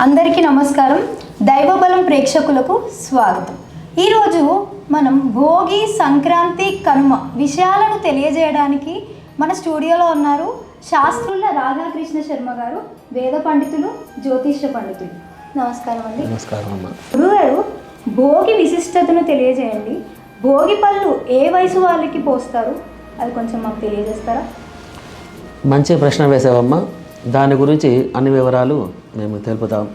అందరికీ నమస్కారం. దైవబలం ప్రేక్షకులకు స్వాగతం. ఈరోజు మనం భోగి సంక్రాంతి కనుమ విషయాలను తెలియజేయడానికి మన స్టూడియోలో ఉన్నారు శాస్త్రుల రాధాకృష్ణ శర్మ గారు వేద పండితులు జ్యోతిష్య పండితులు. నమస్కారం అండి. నమస్కారం అమ్మ. గురుగారు భోగి విశిష్టతను తెలియజేయండి. భోగి పళ్ళు ఏ వయసు వాళ్ళకి పోస్తారు? అది కొంచెం మాకు తెలియజేస్తారా? మంచి ప్రశ్న వేసావమ్మా. దాని గురించి అన్ని వివరాలు మేము తెలుపుతాం.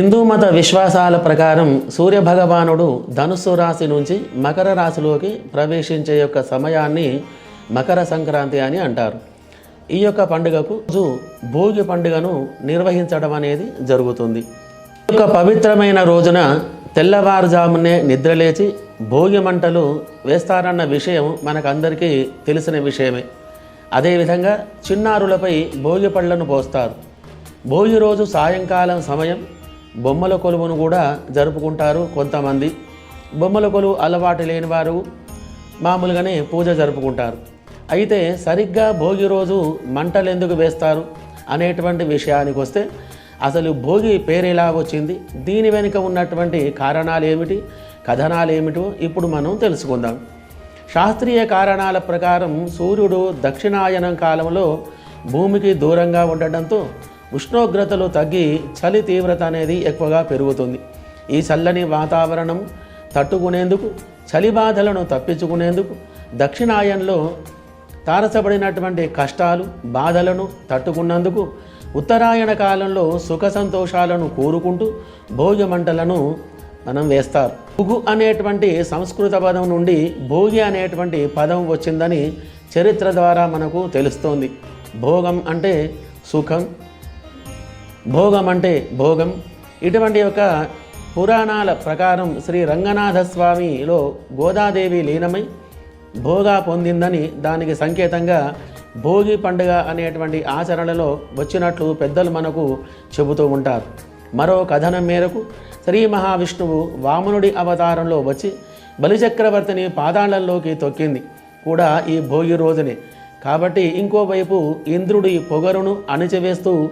హిందూ మత విశ్వాసాల ప్రకారం సూర్య భగవానుడు ధనుస్సు రాశి నుంచి మకర రాశిలోకి ప్రవేశించే యొక్క సమయాన్ని మకర సంక్రాంతి అని అంటారు. ఈ యొక్క పండుగకు రోజు భోగి పండుగను నిర్వహించడం అనేది జరుగుతుంది. ఈ యొక్క పవిత్రమైన రోజున తెల్లవారుజామునే నిద్రలేచి భోగి మంటలు వేస్తారన్న విషయం మనకందరికీ తెలిసిన విషయమే. అదేవిధంగా చిన్నారులపై భోగి పళ్ళను పోస్తారు. భోగి రోజు సాయంకాలం సమయం బొమ్మల కొలువును కూడా జరుపుకుంటారు కొంతమంది. బొమ్మల కొలువు అలవాటు లేని వారు మామూలుగానే పూజ జరుపుకుంటారు. అయితే సరిగ్గా భోగి రోజు మంటలు ఎందుకు వేస్తారు అనేటువంటి విషయానికి వస్తే అసలు భోగి పేరు ఎలా వచ్చింది? దీని వెనుక ఉన్నటువంటి కారణాలు ఏమిటి కథనాలు ఏమిటో ఇప్పుడు మనం తెలుసుకుందాం. శాస్త్రీయ కారణాల ప్రకారం సూర్యుడు దక్షిణాయనం కాలంలో భూమికి దూరంగా ఉండడంతో ఉష్ణోగ్రతలు తగ్గి చలి తీవ్రత అనేది ఎక్కువగా పెరుగుతుంది. ఈ చల్లని వాతావరణం తట్టుకునేందుకు చలి బాధలను తప్పించుకునేందుకు దక్షిణాయనంలో తారసపడినటువంటి కష్టాలు బాధలను తట్టుకున్నందుకు ఉత్తరాయణ కాలంలో సుఖ సంతోషాలను కోరుకుంటూ భోగి మంటలను మనం వేస్తారు. భుగు అనేటువంటి సంస్కృత పదం నుండి భోగి అనేటువంటి పదం వచ్చిందని చరిత్ర ద్వారా మనకు తెలుస్తోంది. భోగం అంటే సుఖం భోగం అంటే భోగం. ఇటువంటి యొక్క పురాణాల ప్రకారం శ్రీ రంగనాథ స్వామిలో గోదాదేవి లీనమై భోగా పొందిందని దానికి సంకేతంగా భోగి పండుగ అనేటువంటి ఆచరణలో వచ్చినట్లు పెద్దలు మనకు చెబుతూ ఉంటారు. మరో కథనం మేరకు శ్రీ మహావిష్ణువు వామనుడి అవతారంలో వచ్చి బలిచక్రవర్తిని పాదాళ్ళలోకి తొక్కింది. కూడా ఈ భోగి రోజునే. కాబట్టి ఇంకోవైపు ఇంద్రుడి పొగరును అణిచివేస్తూ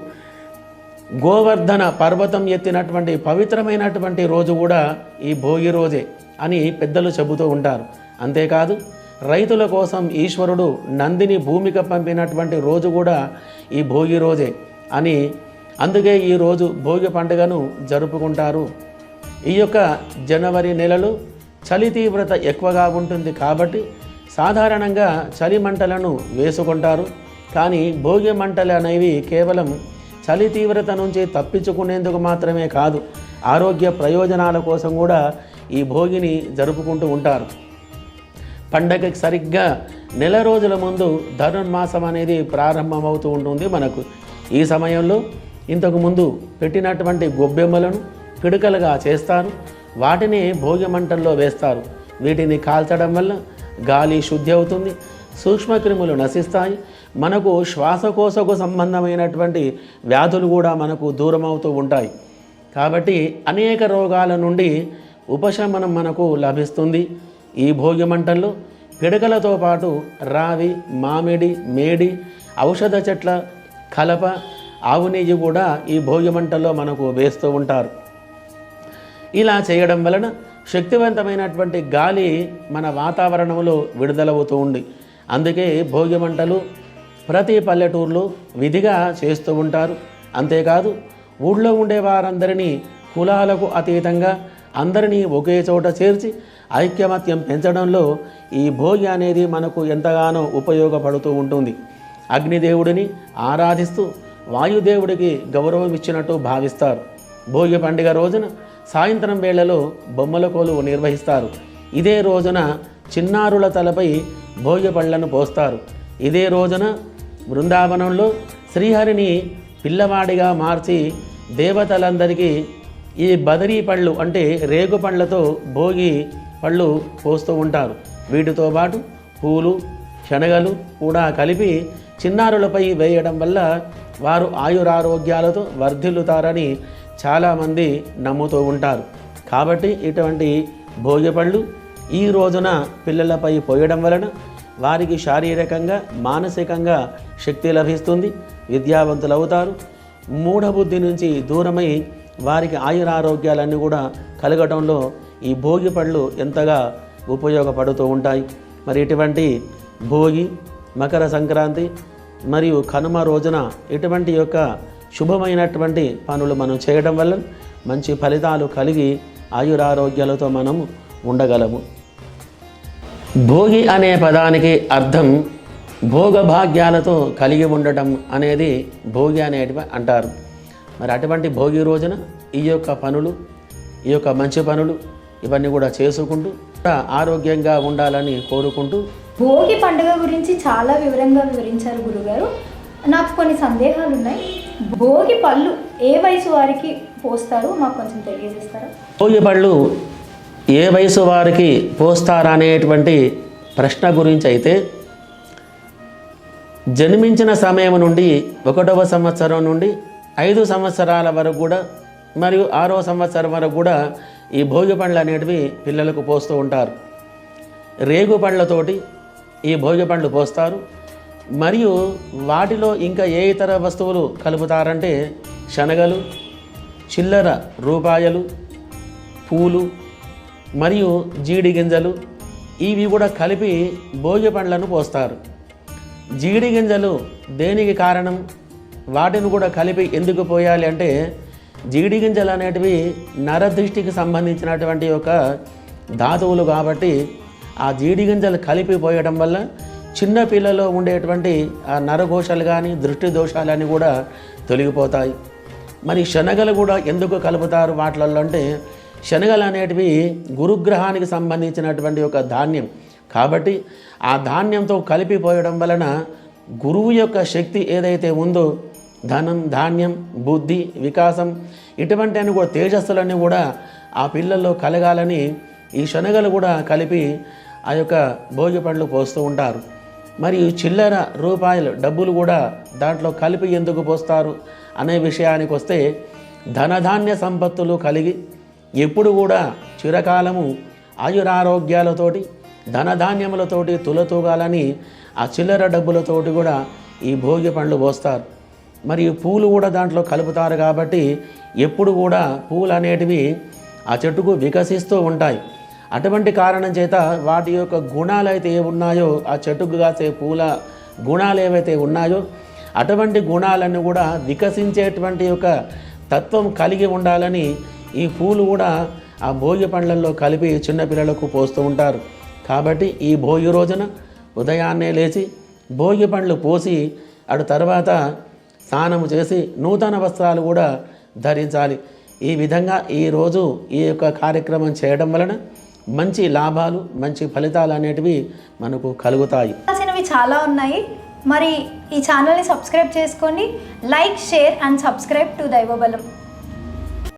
గోవర్ధన పర్వతం ఎత్తినటువంటి పవిత్రమైనటువంటి రోజు కూడా ఈ భోగి రోజే అని పెద్దలు చెబుతూ ఉంటారు. అంతేకాదు రైతుల కోసం ఈశ్వరుడు నందిని భూమికి పంపినటువంటి రోజు కూడా ఈ భోగి రోజే అని అందుకే ఈ రోజు భోగి పండుగను జరుపుకుంటారు. ఈ యొక్క జనవరి నెలలో చలి తీవ్రత ఎక్కువగా ఉంటుంది కాబట్టి సాధారణంగా చలి మంటలను వేసుకుంటారు. కానీ భోగి మంటలు అనేవి కేవలం చలి తీవ్రత నుంచి తప్పించుకునేందుకు మాత్రమే కాదు ఆరోగ్య ప్రయోజనాల కోసం కూడా ఈ భోగిని జరుపుకుంటూ ఉంటారు. పండగకి సరిగ్గా నెల రోజుల ముందు ధనుర్మాసం అనేది ప్రారంభమవుతూ ఉంటుంది మనకు. ఈ సమయంలో ఇంతకుముందు పెట్టినటువంటి గొబ్బెమ్మలను పిడకలుగా చేస్తారు. వాటిని భోగి మంటల్లో వేస్తారు. వీటిని కాల్చడం వల్ల గాలి శుద్ధి అవుతుంది సూక్ష్మక్రిములు నశిస్తాయి మనకు శ్వాసకోశకు సంబంధమైనటువంటి వ్యాధులు కూడా మనకు దూరం అవుతూ ఉంటాయి. కాబట్టి అనేక రోగాల నుండి ఉపశమనం మనకు లభిస్తుంది. ఈ భోగి మంటల్లో పిడకలతో పాటు రావి మామిడి మేడి ఔషధ చెట్ల కలప ఆవు నెయ్యి కూడా ఈ భోగి మంటల్లో మనకు వేస్తూ ఉంటారు. ఇలా చేయడం వలన శక్తివంతమైనటువంటి గాలి మన వాతావరణంలో విడుదలవుతూ ఉంది. అందుకే భోగి మంటలు ప్రతి పల్లెటూర్లో విధిగా చేస్తూ ఉంటారు. అంతేకాదు ఊళ్ళో ఉండే వారందరినీ కులాలకు అతీతంగా అందరినీ ఒకే చోట చేర్చి ఐక్యమత్యం పెంచడంలో ఈ భోగి అనేది మనకు ఎంతగానో ఉపయోగపడుతూ ఉంటుంది. అగ్నిదేవుడిని ఆరాధిస్తూ వాయుదేవుడికి గౌరవం ఇచ్చినట్టు భావిస్తారు. భోగి పండుగ రోజున సాయంత్రం వేళలో బొమ్మల కోలువు నిర్వహిస్తారు. ఇదే రోజున చిన్నారుల తలపై భోగి పళ్ళను పోస్తారు. ఇదే రోజున బృందావనంలో శ్రీహరిని పిల్లవాడిగా మార్చి దేవతలందరికీ ఈ బదరీ పళ్ళు అంటే రేగు పండ్లతో భోగి పళ్ళు పోస్తూ ఉంటారు. వీటితో పాటు పూలు శనగలు కూడా కలిపి చిన్నారులపై వేయడం వల్ల వారు ఆయురారోగ్యాలతో వర్ధిల్లుతారని చాలామంది నమ్ముతూ ఉంటారు. కాబట్టి ఇటువంటి భోగి పళ్ళు ఈ రోజున పిల్లలపై పోయడం వలన వారికి శారీరకంగా మానసికంగా శక్తి లభిస్తుంది విద్యావంతులు అవుతారు మూఢబుద్ధి నుంచి దూరమై వారికి ఆయురారోగ్యాలన్నీ కూడా కలగటంలో ఈ భోగి పళ్ళు ఎంతగా ఉపయోగపడుతూ ఉంటాయి. మరి ఇటువంటి భోగి మకర సంక్రాంతి మరియు కనుమ రోజున ఇటువంటి యొక్క శుభమైనటువంటి పనులు మనం చేయడం వల్ల మంచి ఫలితాలు కలిగి ఆయురారోగ్యాలతో మనము ఉండగలము. భోగి అనే పదానికి అర్థం భోగభాగ్యాలతో కలిగి ఉండటం అనేది భోగి అనేటి అంటారు. మరి అటువంటి భోగి రోజున ఈ యొక్క పనులు ఈ యొక్క మంచి పనులు ఇవన్నీ కూడా చేసుకుంటూ ఆరోగ్యంగా ఉండాలని కోరుకుంటూ భోగి పండుగ గురించి చాలా వివరంగా వివరించారు గురుగారు. నాకు కొన్ని సందేహాలు ఉన్నాయి. భోగి పళ్ళు ఏ వయసు వారికి పోస్తారు? మాకు కొంచెం తెలియజేస్తారా? భోగి పళ్ళు ఏ వయసు వారికి పోస్తారనేటువంటి ప్రశ్న గురించి అయితే జన్మించిన సమయం నుండి ఒకటవ సంవత్సరం నుండి ఐదు సంవత్సరాల వరకు కూడా మరియు ఆరో సంవత్సరం వరకు కూడా ఈ భోగి పండ్లు అనేటివి పిల్లలకు పోస్తూ ఉంటారు. రేగు పండ్లతోటి ఈ భోగి పండ్లు పోస్తారు. మరియు వాటిలో ఇంకా ఏ ఇతర వస్తువులు కలుపుతారంటే శనగలు చిల్లర రూపాయలు పూలు మరియు జీడి గింజలు ఇవి కూడా కలిపి భోగి పండ్లను పోస్తారు. జీడి గింజలు దేనికి కారణం? వాటిని కూడా కలిపి ఎందుకు పోయాలి అంటే జీడి గింజలు అనేటివి నరదృష్టికి సంబంధించినటువంటి ఒక ధాతువులు కాబట్టి ఆ జీడి గింజలు కలిపి పోయడం వల్ల చిన్న పిల్లలో ఉండేటువంటి ఆ నరఘోషాలు కానీ దృష్టి దోషాలని కూడా తొలగిపోతాయి. మరి శనగలు కూడా ఎందుకు కలుపుతారు వాటిలలో అంటే శనగలు అనేటివి గురుగ్రహానికి సంబంధించినటువంటి ఒక ధాన్యం. కాబట్టి ఆ ధాన్యంతో కలిపిపోయడం వలన గురువు యొక్క శక్తి ఏదైతే ఉందో ధనం ధాన్యం బుద్ధి వికాసం ఇటువంటి అన్ని కూడా తేజస్సులన్నీ కూడా ఆ పిల్లల్లో కలగాలని ఈ శనగలు కూడా కలిపి ఆ యొక్క భోగి పండ్లు పోస్తూ ఉంటారు. మరియు చిల్లర రూపాయలు డబ్బులు కూడా దాంట్లో కలిపి ఎందుకు పోస్తారు అనే విషయానికి వస్తే ధనధాన్య సంపత్తులు కలిగి ఎప్పుడు కూడా చిరకాలము ఆయురారోగ్యాలతోటి ధనధాన్యములతోటి తులతూగాలని ఆ చిల్లర డబ్బులతోటి కూడా ఈ భోగి పండ్లు పోస్తారు. మరియు పూలు కూడా దాంట్లో కలుపుతారు కాబట్టి ఎప్పుడు కూడా పూలు అనేటివి ఆ చెట్టుకు వికసిస్తూ ఉంటాయి. అటువంటి కారణం చేత వాటి యొక్క గుణాలు అయితే ఏ ఉన్నాయో ఆ చెట్టుకు కాసే పూల గుణాలు ఏవైతే ఉన్నాయో అటువంటి గుణాలను కూడా వికసించేటువంటి యొక్క తత్వం కలిగి ఉండాలని ఈ పూలు కూడా ఆ భోగి పండ్లలో కలిపి చిన్నపిల్లలకు పోస్తూ ఉంటారు. కాబట్టి ఈ భోగి రోజున ఉదయాన్నే లేచి భోగి పండ్లు పోసి అటు తర్వాత స్నానము చేసి నూతన వస్త్రాలు కూడా ధరించాలి. ఈ విధంగా ఈరోజు ఈ యొక్క కార్యక్రమం చేయడం వలన మంచి లాభాలు మంచి ఫలితాలు అనేటివి మనకు కలుగుతాయి. చాలా ఉన్నాయి. మరి ఈ ఛానల్ని సబ్స్క్రైబ్ చేసుకోండి. Like share and subscribe to Daivabalam.